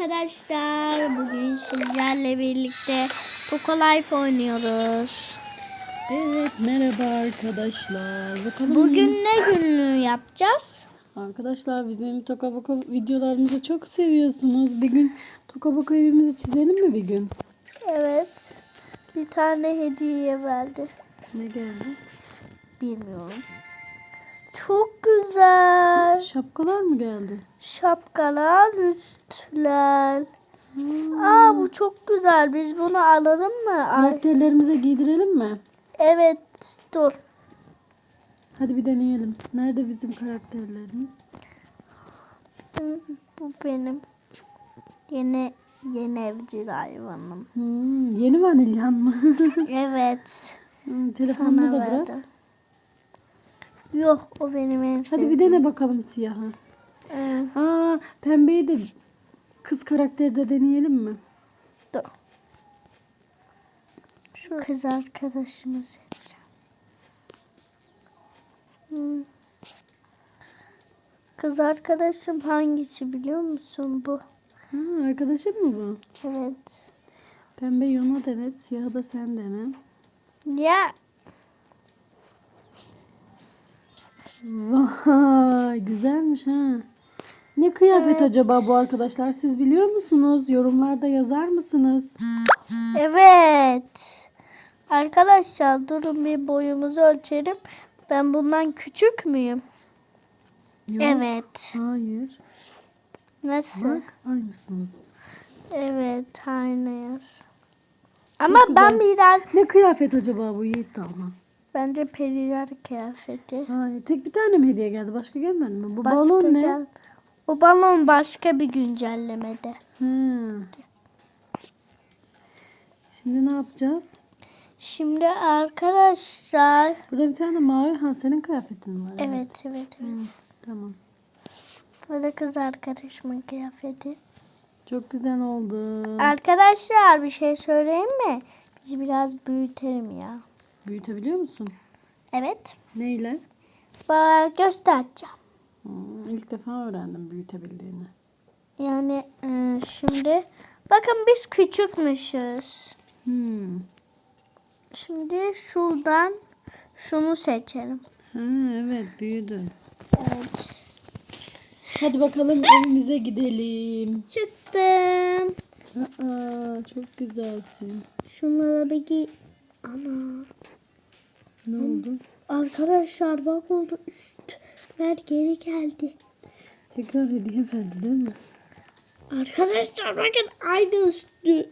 arkadaşlar. Bugün sizlerle birlikte Poco Life oynuyoruz. Evet merhaba arkadaşlar. Bakalım Bugün ne günlüğü yapacağız? arkadaşlar bizim Toka Boka videolarımızı çok seviyorsunuz. Bir gün Toka Boka evimizi çizelim mi bir gün? Evet. Bir tane hediye verdi. Ne geldi? Bilmiyorum. Çok güzel. Şapkalar mı geldi? Şapkalar, üstler. Aa bu çok güzel. Biz bunu alalım mı? Ay, Karakterlerimize giydirelim mi? evet. Dur. Hadi bir deneyelim. Nerede bizim karakterlerimiz? Bu benim yeni yeni evcil hayvanım. Hmm, yeni vanilyan mı? Evet. Hmm, Telefonunu da bırak. verdim. Yok o benim en Hadi sevdiğim. bir dene bakalım siyahı. Ee, Aa, pembeyi de kız karakterde deneyelim mi? dur. Şu kız arkadaşımı seçeceğim. Hmm. Kız arkadaşım hangisi biliyor musun bu? Ha, arkadaşın mı bu? Evet. Pembe Yona denet, siyahı da sen dene. Ya Vay güzelmiş ha. Ne kıyafet acaba bu arkadaşlar? Siz biliyor musunuz? Yorumlarda yazar mısınız? evet. Arkadaşlar durun bir boyumuzu ölçelim. Ben bundan küçük müyüm? Yok. Evet. Hayır. Nasıl? Bak aynısınız. Evet, aynıyız. Ama güzel. ben biraz Ne kıyafet acaba bu Yiğit ama? Bence periler kıyafeti. Hayır. Tek bir tane mi hediye geldi? Başka gelmedi mi? Bu Başka balon ne? gel- O balon başka bir güncellemede. Ha. Şimdi ne yapacağız? Şimdi arkadaşlar Burada bir tane mavi ha senin kıyafetin var. evet evet evet. Hı, tamam. Bu da kız arkadaşımın kıyafeti. Çok güzel oldu. Arkadaşlar bir şey söyleyeyim mi? Bizi biraz büyütelim ya. Büyütebiliyor musun? Evet. Neyle? Bak göstereceğim. Hmm, ilk defa öğrendim büyütebildiğini. Yani e, şimdi bakın biz küçükmüşüz. Hmm. Şimdi şuradan şunu seçelim. Ha, evet büyüdü. Evet. Hadi bakalım evimize gidelim. Çıktım. Aa, çok güzelsin. Şunlara bir. Ana. Ne oldu? Arkadaşlar bak oldu üstler geri geldi. Tekrar hediye verdi değil mi? Arkadaşlar bakın aynı üstü.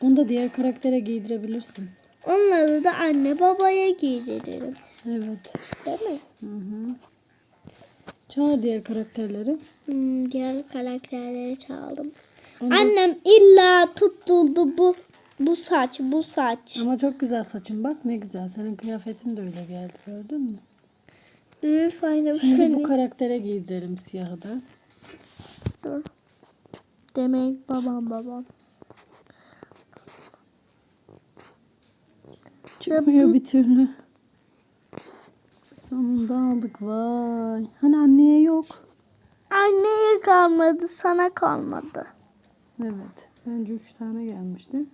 Onu da diğer karaktere giydirebilirsin. Onları da anne babaya giydiririm. Evet. Değil mi? Hı hı. Çağır diğer karakterleri. Hmm, diğer karakterleri çaldım. Onu- Annem illa tutuldu bu bu saç bu saç. Ama çok güzel saçın bak ne güzel. Senin kıyafetin de öyle geldi gördün mü? Üf aynı Şimdi bu seni. karaktere giydirelim siyahı da. Dur. Demek babam babam. Çıkmıyor bir türlü. Sonunda aldık vay. Hani anneye yok. Anneye kalmadı sana kalmadı. Evet. Bence üç tane gelmişti.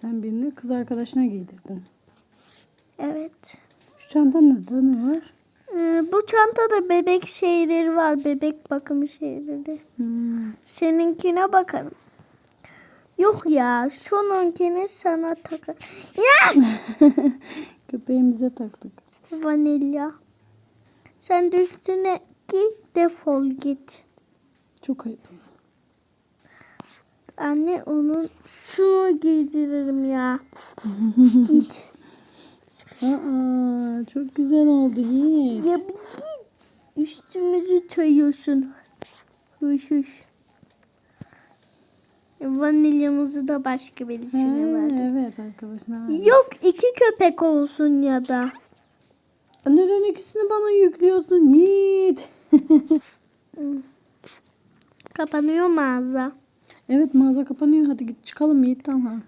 Sen birini kız arkadaşına giydirdin. Evet. Şu çantanın ne var? Ee, bu çantada bebek şeyleri var. Bebek bakım şeyleri. Hmm. Seninkine bakalım. Yok ya. Şununkini sana takar. Ya! Köpeğimize taktık. Vanilya. Sen de üstüne ki defol git. Çok ayıp. Anne onun şunu giydiririm ya. git. Aa, çok güzel oldu Yiğit. Ya bir git. Üstümüzü çayıyorsun. Huş huş. Vanilyamızı da başka Ha, birisine verdik. evet arkadaşlar. Yok iki köpek olsun ya da. Neden ikisini bana yüklüyorsun Yiğit? Kapanıyor mağaza. Evet mağaza kapanıyor. Hadi git çıkalım Yiğit tamam.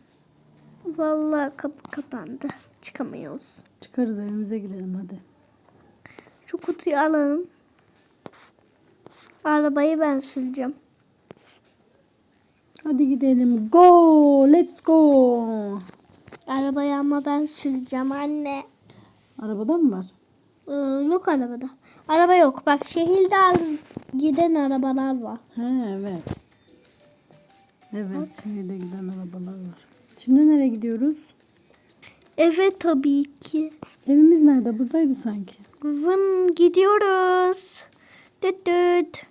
Vallahi kapı kapandı. Çıkamıyoruz. Çıkarız evimize gidelim hadi. Şu kutuyu alalım. Arabayı ben süreceğim. Hadi gidelim. Go. Let's go. Arabayı ama ben süreceğim anne. Arabada mı var? Ee, yok arabada. Araba yok. Bak şehirde giden arabalar var. He evet. Evet şehirde giden arabalar var. Şimdi nereye gidiyoruz? Evet tabii ki. Evimiz nerede? Buradaydı sanki. Vın gidiyoruz. Düt düt.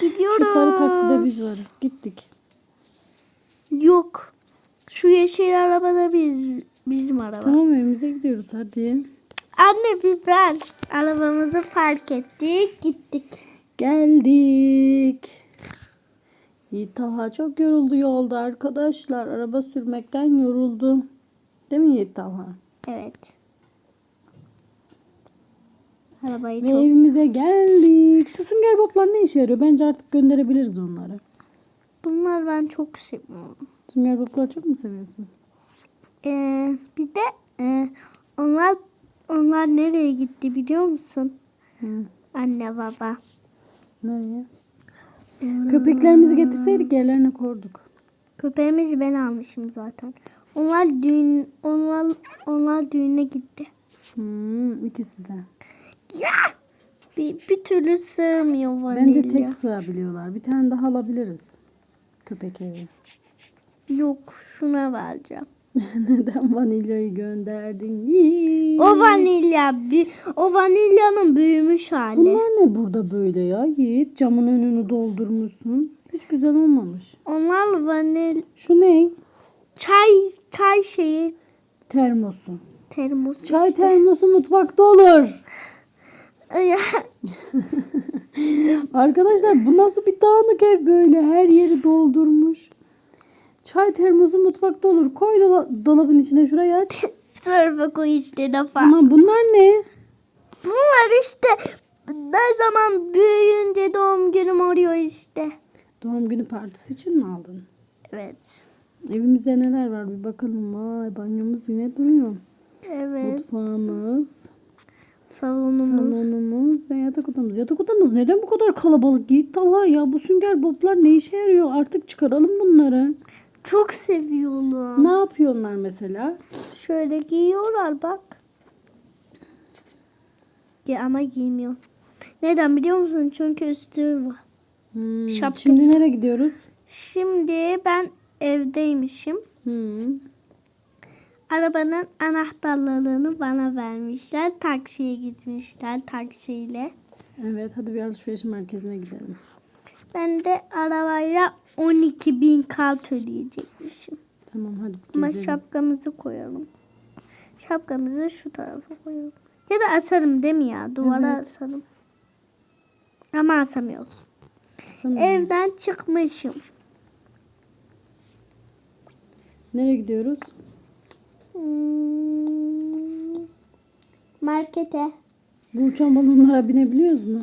gidiyoruz. Şu sarı takside biz varız. Gittik. Yok. Şu yeşil arabada biz bizim araba. Tamam evimize gidiyoruz hadi. Anne bir ben arabamızı fark ettik gittik. Geldik. Yiğit Talha çok yoruldu yolda arkadaşlar. Araba sürmekten yoruldu. Değil mi Yiğit Talha? Evet. Arabayı Ve çok evimize geldik. Şu sünger boblar ne işe yarıyor? Bence artık gönderebiliriz onları. Bunlar ben çok seviyorum. Sünger boblar çok mu seviyorsun? Ee, bir de e, onlar onlar nereye gitti biliyor musun? Hı. Anne baba. Nereye? Köpeklerimizi getirseydik yerlerine koyduk. Köpeğimizi ben almışım zaten. Onlar düğün onlar onlar düğüne gitti. Hmm, ikisi de. Ya! Bir, bir türlü sığmıyor vanilya. Bence tek sığabiliyorlar. Bir tane daha alabiliriz. Köpek evi. Yok şuna vereceğim. Neden vanilyayı gönderdin? Yiğit. O vanilya o vanilyanın büyümüş hali. Bunlar ne burada böyle ya Yiğit? Camın önünü doldurmuşsun. Hiç güzel olmamış. Onlar vanil Şu ne? çay çay şeyi Termosu. termos. Çay işte. termosu mutfakta olur. Arkadaşlar bu nasıl bir dağınık ev böyle? Her yeri doldurmuş. Çay termosu mutfakta olur. Koy dola- dolabın içine şuraya aç. Sırfa koy işte lafa. Tamam bunlar ne? Bunlar işte ne zaman büyüyünce doğum günüm oluyor işte. Doğum günü partisi için mi aldın? Evet. Evimizde neler var bir bakalım. Vay banyomuz yine duruyor. Evet. Mutfağımız, Salonumuz. salonumuz ve yatak odamız. Yatak odamız neden bu kadar kalabalık Yiğit Allah ya bu sünger boblar ne işe yarıyor? Artık çıkaralım bunları. Çok seviyorum. Ne yapıyor onlar mesela? Şöyle giyiyorlar bak. Gi- ama giymiyor. Neden biliyor musun? Çünkü üstü var. Hmm, Şapkası. Şimdi nereye gidiyoruz? Şimdi ben evdeymişim. Hmm. Arabanın anahtarlarını bana vermişler. Taksiye gitmişler taksiyle. Evet hadi bir alışveriş merkezine gidelim. Ben de arabayla 12 bin kart ödeyecekmişim. Tamam hadi Ama gezelim. şapkamızı koyalım. Şapkamızı şu tarafa koyalım. Ya da asarım değil mi ya? Duvara Evet. asarım. Ama asamıyoruz. Evden çıkmışım. Nereye gidiyoruz? Hmm, markete. Bu uçan balonlara binebiliyoruz mu?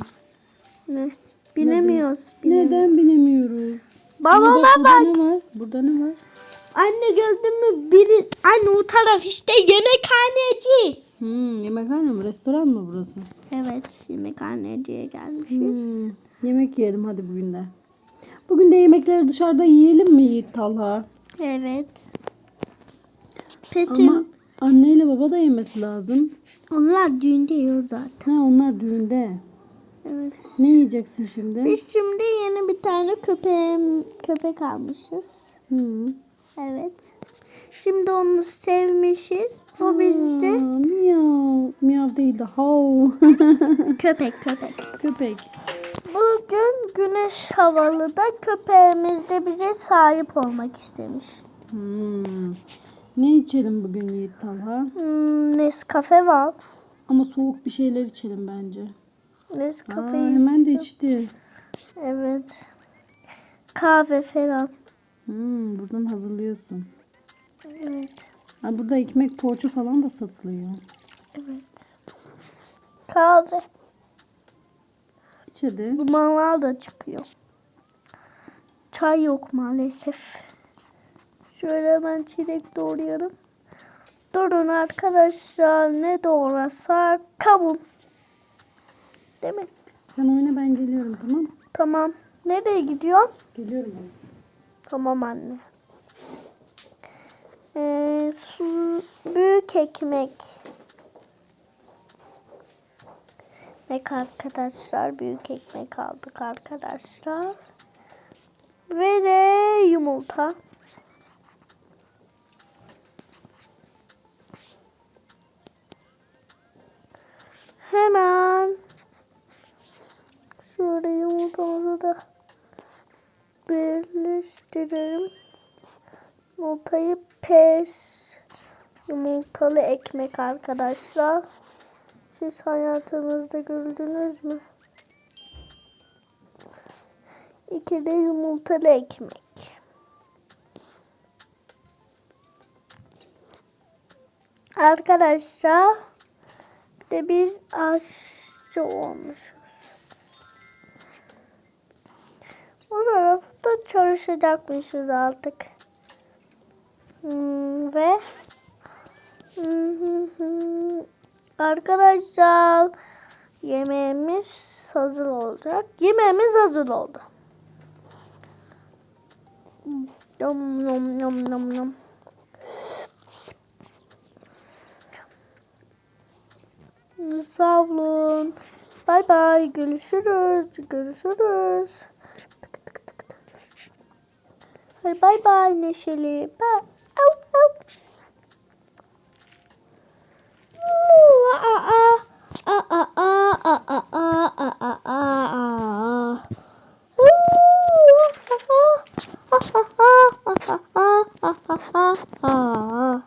Ne? Binemiyoruz. binemiyoruz. Neden binemiyoruz? Balona bak, burada bak. ne var? Burada ne var? Anne gördün mü? Biri, anne o taraf işte yemekhaneci. Hmm, yemekhane mi? Restoran mı burası? Evet yemekhaneciye gelmişiz. Hmm, yemek yiyelim hadi bugün de. Bugün de yemekleri dışarıda yiyelim mi Yiğit Talha? Evet. Petim. Ama anneyle baba da yemesi lazım. Onlar düğünde yiyor zaten. Ha onlar düğünde. Evet. Ne yiyeceksin şimdi? Biz şimdi yeni bir tane köpeğim, köpek almışız. Hmm. Evet. Şimdi onu sevmişiz. O bizde Aa, miyav. Miyav değil de hav. köpek köpek. Köpek. Bugün güneş havalı da köpeğimiz de bize sahip olmak istemiş. Hmm. Ne içelim bugün Yiğit Talha? Hmm, Nescafe var. Ama soğuk bir şeyler içelim bence. Aa, Nescafe hemen de içtim. içti. Evet. Kahve falan. Hmm, buradan hazırlıyorsun. Evet. Ha, burada ekmek poğaça falan da satılıyor. Evet. Kahve. İç hadi. Dumanlar da çıkıyor. Çay yok maalesef. Şöyle hemen çilek doğrayalım. Durun arkadaşlar ne doğrasak kavun. Değil mi? Sen oyna ben geliyorum tamam mı? Tamam. Nereye gidiyorsun? Geliyorum ben. Tamam anne. Ee, su, büyük ekmek. Ekmek arkadaşlar. Büyük ekmek aldık arkadaşlar. Ve de yumurta. Birleştirelim. Yumurtayı pes. Yumurtalı ekmek arkadaşlar. Siz hayatınızda gördünüz mü? İki de yumurtalı ekmek. Arkadaşlar bir de biz aşçı olmuşuz. O tarafta çalışacakmışız artık. Hmm, ve arkadaşlar yemeğimiz hazır olacak. Yemeğimiz hazır oldu. Yum yum yum yum yum. Sağ olun. Bay bay. Görüşürüz. Görüşürüz. Hadi bay bay Neşeli. Bay. Au, au. Uu, aa, aa. Aa, aa, aa, aa, aa, aa, aa, aa. Uu, aa, aa, aa, aa, aa, aa, aa.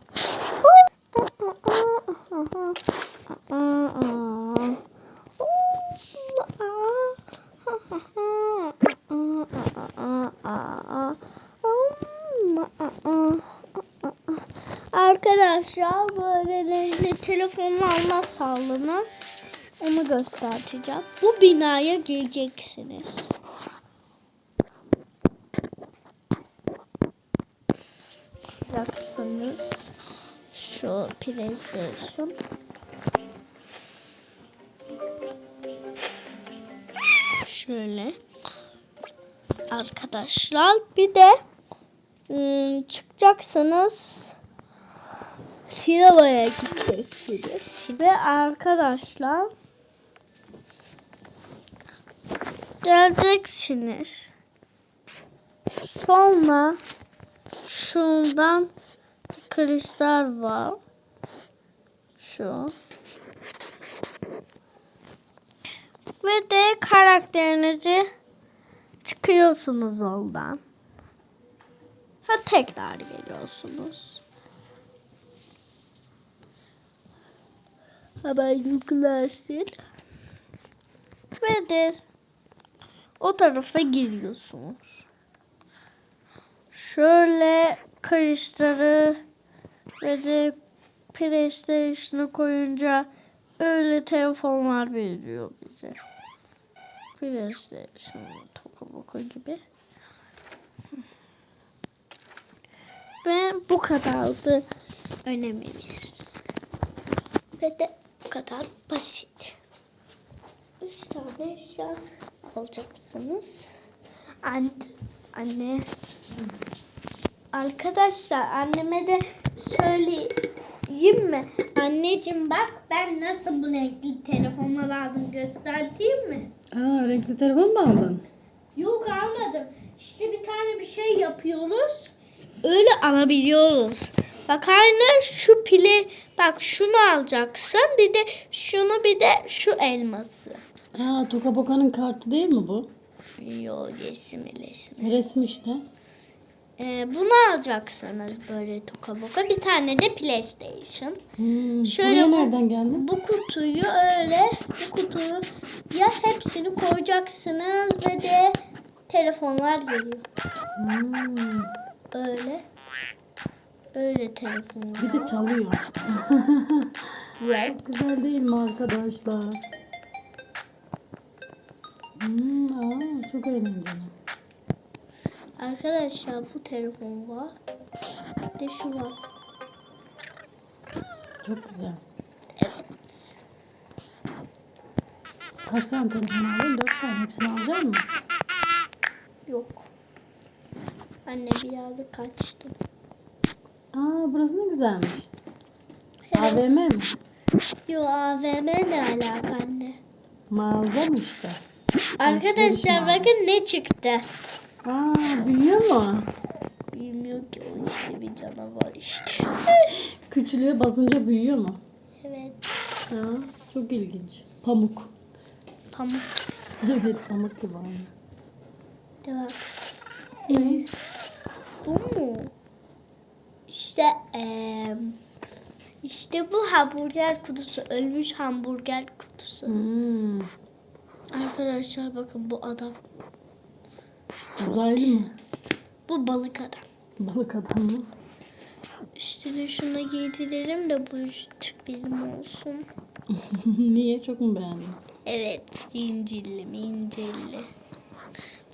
Arkadaşlar böylelikle telefonla alma sağlığını onu göstereceğim. Bu binaya gireceksiniz. Yapacaksınız. Şu PlayStation. Şöyle. Arkadaşlar bir de ım, çıkacaksınız. Sinemaya gideceksiniz. Ve arkadaşlar geleceksiniz. Sonra şundan kristal var. Şu. Ve de karakterinizi çıkıyorsunuz oradan. Ha tekrar geliyorsunuz. Hemen yüklersin. Ve de o tarafa giriyorsunuz. Şöyle kristalı ve de PlayStation'a koyunca öyle telefonlar veriyor bize. PlayStation, Toka Boka gibi. Ve bu kadardı önemimiz. Ve de bu kadar basit. Üç tane eşya alacaksınız. And, anne. Arkadaşlar anneme de söyleyeyim mi? Anneciğim bak ben nasıl bu renkli telefonlar aldım göstereyim mi? Aa renkli telefon mu aldın? Yok almadım. İşte bir tane bir şey yapıyoruz. Öyle alabiliyoruz. Bak aynı şu pili bak şunu alacaksın. Bir de şunu bir de şu elması. Aa Toka Boka'nın kartı değil mi bu? Yo resim resim. Resmi işte. Ee, bunu alacaksınız böyle toka boka. Bir tane de PlayStation. Hmm, Şöyle bu- nereden geldin? Bu kutuyu öyle bu kutuyu ya hepsini koyacaksınız ve de telefonlar geliyor. Hmm, Öyle. Öyle telefonlar. bir de çalıyor. Çok güzel değil mi arkadaşlar? Hmm, aa, çok eğlenceli. Arkadaşlar bu telefon var. Bir de şu var. Çok güzel. Evet. Kaç tane telefon aldın? Dört tane. Hepsini alacak mısın? Yok. Anne bir yerde kaçtım. Aa burası ne güzelmiş. Evet. AVM mi? Yo AVM ne alaka anne? Mağaza mı işte? Arkadaşlar bakın ne çıktı. Aa büyüyor mu? Bilmiyor ki o işte bir canavar işte. Küçülüyor basınca büyüyor mu? evet. Ha, çok ilginç. Pamuk. Pamuk. evet pamuk gibi aynı. Devam. Bu mu? İşte eee işte bu hamburger kutusu. Ölmüş hamburger kutusu. Hmm. Arkadaşlar bakın bu adam. Uzaylı mı? Bu balık adam. Balık adam mı? Üstüne şunu giydirelim de bu üst bizim olsun. Niye? Çok mu beğendin? Evet, incilli incilli.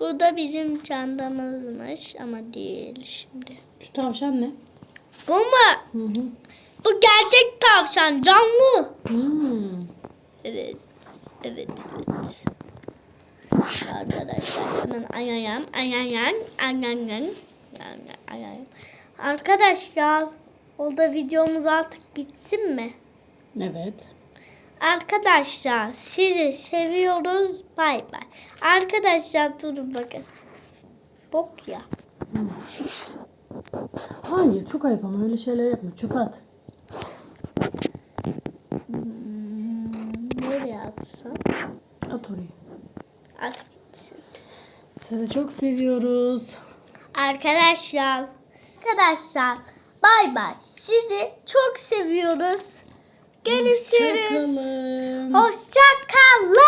Bu da bizim çantamızmış ama değil şimdi. Şu tavşan ne? Bu mu? Hı hı. Bu gerçek tavşan, canlı. Hmm. Evet, evet, evet. Arkadaşlar hemen ayayam, ayayam, ayayam, ayayam. Arkadaşlar, orada videomuz artık bitsin mi? Evet. Arkadaşlar sizi seviyoruz. Bay bay. Arkadaşlar durun bakın. Bok ya. Hayır çok ayıp ama öyle şeyler yapma. Çöpe at. Nereye atsam? At oraya. At. Sizi çok seviyoruz. Arkadaşlar. Arkadaşlar. Bay bay. Sizi çok seviyoruz. Görüşürüz. Hoşçakalın. Hoşça kalın.